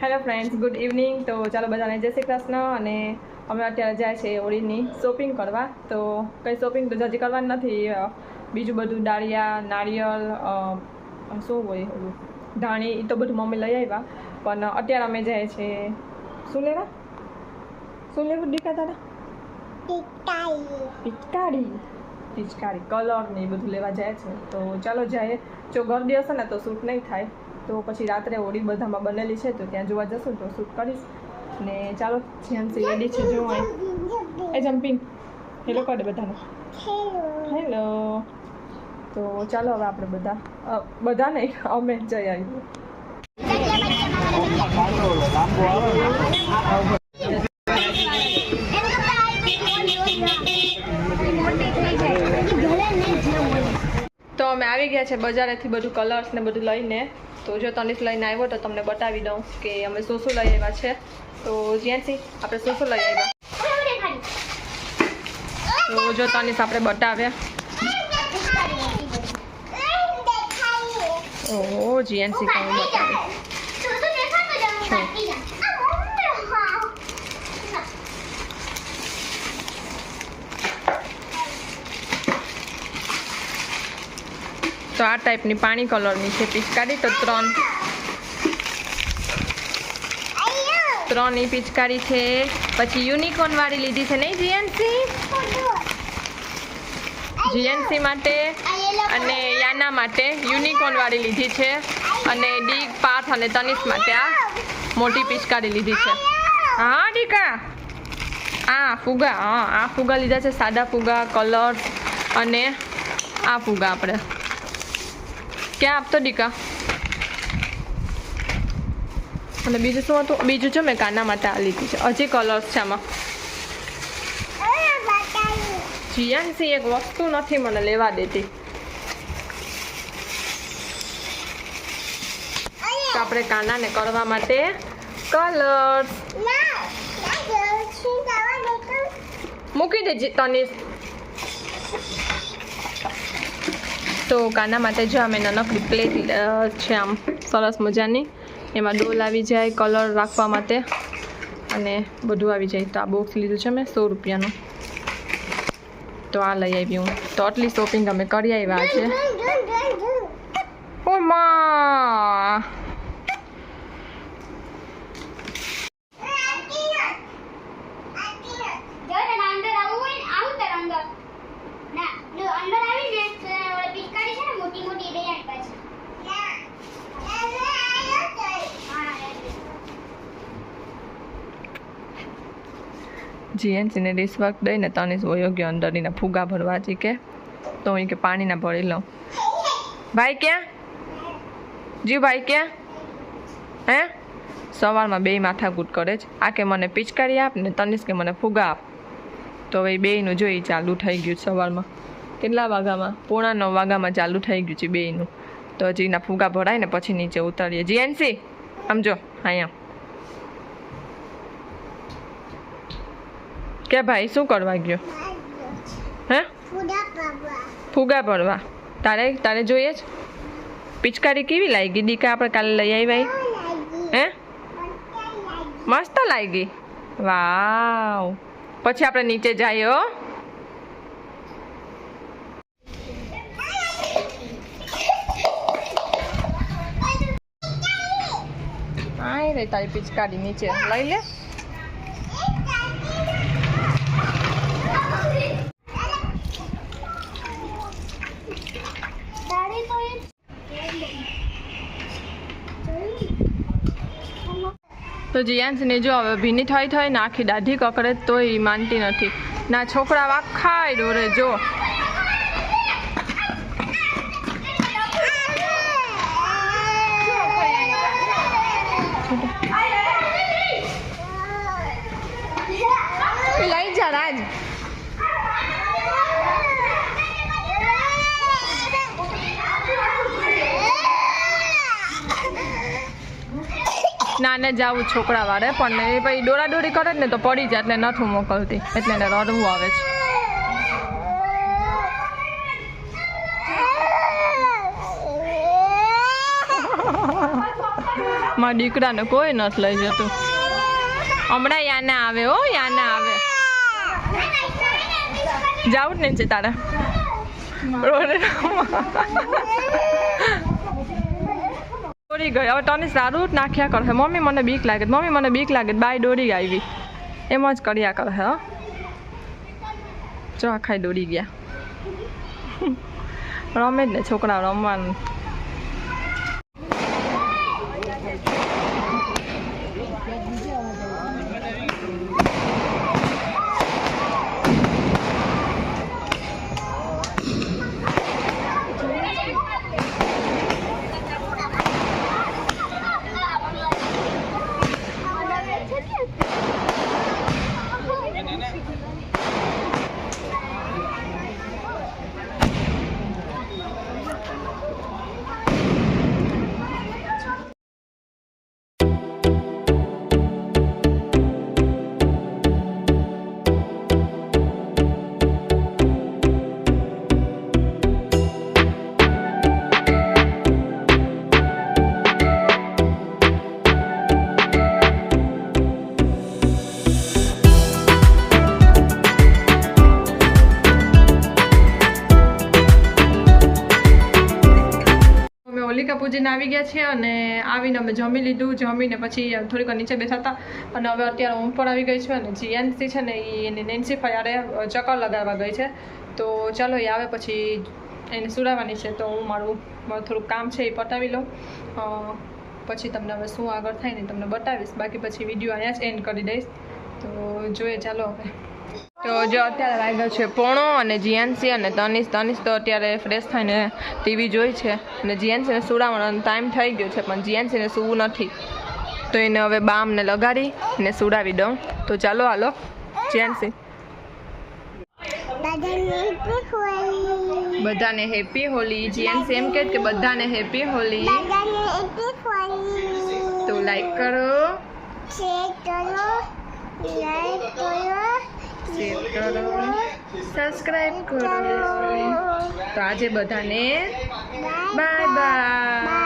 Hello friends good evening. તો ચાલો બધાને જય શ્રી કૃષ્ણ અને અમે અત્યારે જાય છે હોળીની શોપિંગ કરવા. તો કંઈ શોપિંગ તો હજી કરવાની નથી. બીજું બધું દાળિયા નાળિયેર શું હોય ઓલું? ધાણી એ તો બધું મમ્મી લઈ આવ્યા. પણ અત્યારે અમે જાય છે શું લેવા? શું લેવું દીકા તારા? પિચકારી પિચકારી. કલર ને એ બધું લેવા જાય છે. તો ચાલો જાય જો ગરદી હશે ને તો શૂટ નહીં થાય. તો પછી રાત્રે હોળી બધામાં બનેલી છે, તો ત્યાં જોવા જશું તો શૂટ કરીશ. ને ચાલો જ્યાંસી રેડી છે, જોવા. એ જમ્પિંગ. હેલો કરે બધાને. હેલો તો ચાલો હવે આપણે બધા બધા નહીં અમે જઈ આવીએ તો અમે આવી ગયા છે બજારેથી બધું કલર્સ ને બધું લઈને. તો જો તનિષ લઈને આવ્યો તો તમને બતાવી દઉં કે અમે શું શું લઈ આવ્યા છે. તો જ્યાંથી આપણે શું શું લઈ આવ્યા. તો જો તનિષ આપણે બતાવ્યા. ઓહો જીએનસી કહું બતાવે તો આ ટાઈપની પાણી કલરની છે, પિચકારી તો ત્રણ. ત્રણ ઈ પિચકારી છે. પછી યુનિકોર્ન વાળી લીધી છે નહીં જીએનસી જીએનસી માટે અને યાના માટે યુનિકોર્ન વાળી લીધી છે. અને ડી પાથ અને તનિષ માટે આ મોટી પિચકારી લીધી છે. હા, ડીકા? આ ફુગા, હા, આ ફુગા લીધા છે, સાદા ફુગા કલર અને આ ફુગા આપણે. ક્યાં આપતો ડીકા? અને બીજું શું હતું? બીજું છે મેં કાના માટે આ લીધી છે. હજી કલર્સ છે આમાં. જીયાનસી એક વસ્તુ નથી મને લેવા દેતી. આપણે કાનાને કરવા માટે કલર્સ મૂકી દેજે, તનિષ. તો કાના માટે જો અમે નાનકડી પ્લેટ છે આમ સરસ મજાની. એમાં ડોલ આવી જાય કલર રાખવા માટે. અને બધું આવી જાય. તો આ બોક્સ લીધું છે મેં સો રૂપિયાનું. તો આ લઈ આવી હું. તો આટલી શોપિંગ અમે કરી આવ્યા છે. ઓ માં! જીએનસીને ડિશ વર્ક દઈને તનિષ વયો ગયો અંદરના ફુગા ભરવા જી કે. તો અહીં કે પાણીના ભરી લઉં. ભાઈ ક્યાં? જી ભાઈ ક્યાં? હે? સવારમાં બે માથાકૂટ કરે છે. આ કે મને પિચકારી આપ ને તનિષ કે મને ફુગા આપ. તો હવે બેયનું જોઈ ચાલુ થઈ ગયું સવારમાં. કેટલા વાગામાં? પોણા નવ વાગામાં ચાલુ થઈ ગયું છે બેયનું. તો હજી એના ફુગા ભરાય ને પછી નીચે ઉતારીએ. જીએનસી સમજો અહીંયા. કે ભાઈ, શું કરવા ગયો? હે? ફુગા ભરવા તારે તારે જોઈએ જ? પિચકારી કેવી લાગી? દીકા આપણે કાલે લઈ આવી હે? મસ્ત લાગી. વાવ. પછી આપણે નીચે જઈએ, હો. આય રે તારી પિચકારી નીચે. લઈ લે. તો જીયાંશને જો હવે ભીની થઈ થઈ નાખી દાઢી કકડે તોય માનતી નથી. ના છોકરા આખા ડોરે જો. નાને જાવું છોકરા વાળે પણ એ પછી દોરા દોરી કરે ને તો પડી જાય એટલે નથી મોકલતી. એટલે એને રડવું આવે છે. મારા દીકરાને કોઈ નથી લઈ જતું. હમણાં યાના આવે હો, યાને આવે. જાવું જ નહીં છે તારે. રોડે દોરી ગઈ. હવે તને સારું નાખ્યા કરે મમ્મી મને બીક લાગે મમ્મી મને બીક લાગે બાય દોરી આવી. એમ જ કર્યા કરે હો જો આખાય દોરી ગયા. રમે જ ને છોકરા રમવાનું. પૂજીને આવી ગયા છીએ અને આવીને અમે જમી લીધું. જમીને પછી થોડીક નીચે બેઠા હતા અને હવે અત્યારે હું પણ આવી ગઈ છું અને જીએનસી છે ને એ એની નેન્સી ફયારે ચક્કર લગાવવા ગઈ છે. તો ચાલો એ આવે પછી એને સુરાવવાની છે તો હું મારું મારું થોડુંક કામ છે એ પતાવી લઉં. પછી તમને હવે શું આગળ થાય ને તમને બતાવીશ. બાકી પછી વીડિયો અહીંયા જ એન્ડ કરી દઈશ. તો જોઈએ, ચાલો હવે. તો જો અત્યારે વાગ્યો છે પોણો અને જીએનસી અને તનિષ તનિષ તો અત્યારે ફ્રેશ થઈને ટીવી જોઈ છે. અને જીએનસીને સુડાવવાનો ટાઈમ થઈ ગયો છે, પણ જીએનસીને સૂવું નથી. તો એને હવે બામને લગાડી ને સુડાવી દઉં. તો ચાલો હાલો, જીએનસી. બધાને હેપી હોલી. જીએનસી એમ કે બધાને હેપી હોલી. તો લાઈક કરો. શેર કરો. કરો તો આજે બધાને બાય બાય